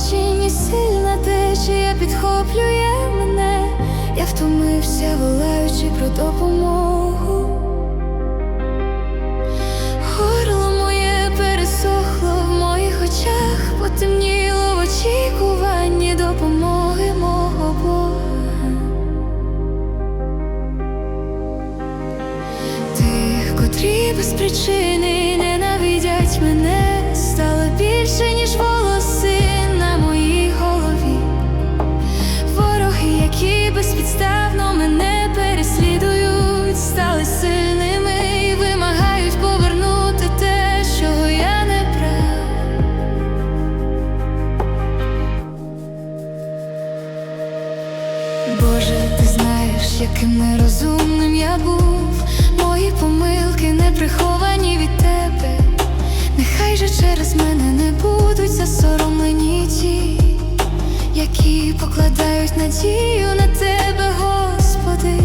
очень і сильна течія підхоплює мене, я втомився, волаючи про допомогу. Горло моє пересохло в моїх очах, потемніло в очікуванні допомоги мого Бога. Тих, котрі без причини ненавидять мене, стало більше, ніж нерозумним я був. Мої помилки не приховані від тебе. Нехай же через мене не будуть засоромлені ті, які покладають надію на тебе, Господи,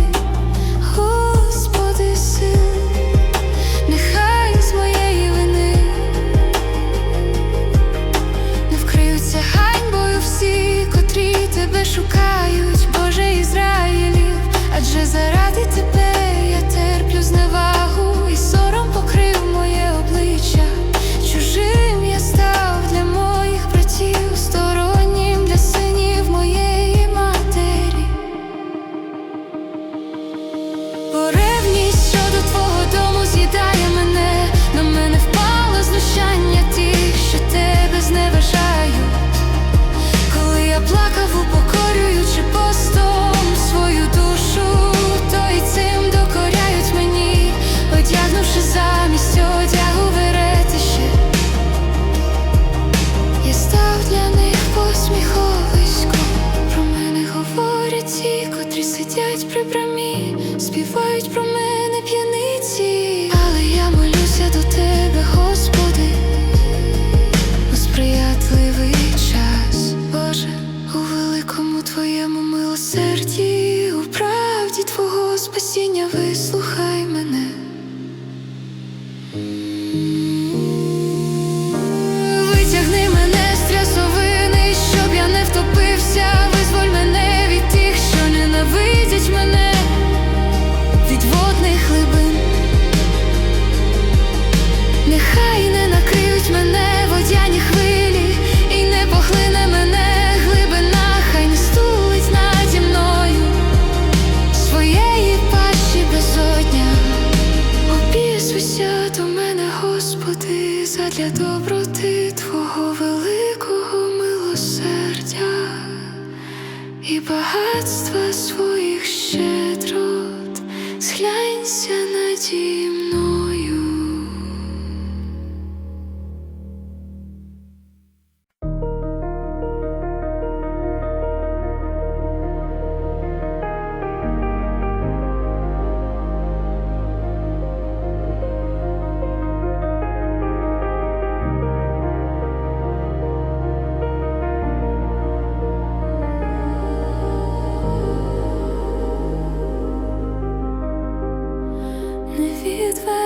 Господи, задля доброти Твого великого милосердя і багатства своїх щедрот, зглянься наді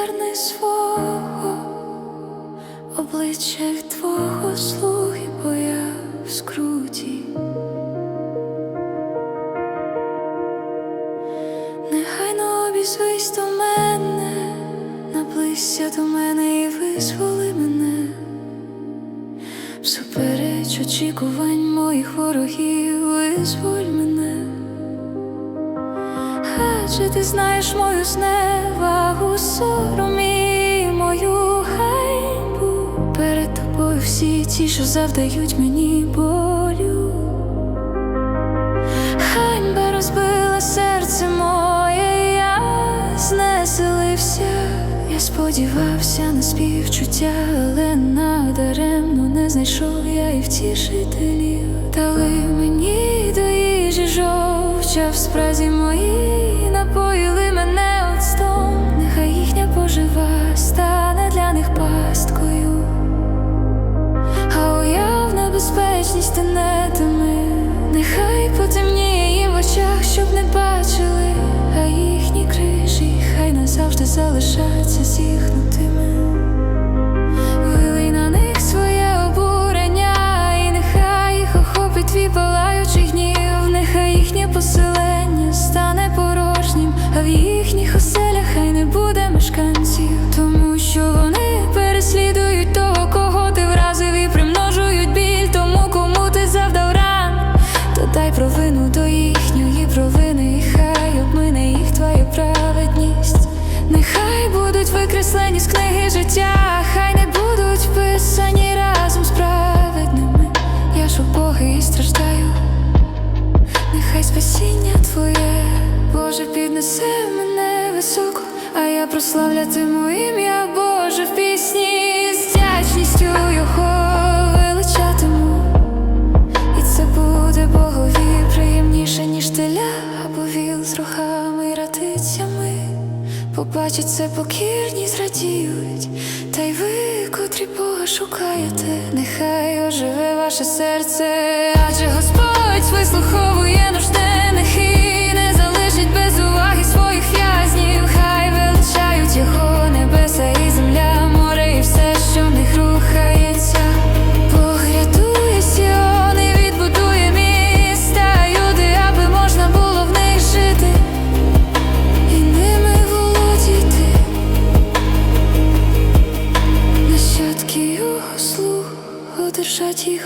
відверни свого обличчя від твого слуги, бо я в скруті. Негайно обізвись до мене, наблизься до мене і визволи мене. Всупереч очікувань моїх ворогів, визволь мене. Адже ти знаєш мою зневагу, сором і мою хайбу Перед тобою всі ті, що завдають мені болю. Сподівався на співчуття, але надаремно не знайшов я і втішителів. Дали мені до їжі жовча в спразі мої напоїли мене відкреслені з книги життя, хай не будуть вписані разом з праведними. Я ж убогий і страждаю, нехай спасіння твоє, Боже, піднесе мене високо, а я прославлятиму ім'я Побачать це покірні зрадіють, та й ви, котрі Бога шукаєте, нехай оживе ваше серце, адже Господь вислуховує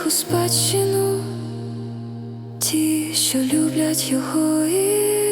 у спадщину. Ті, що люблять його ім'я,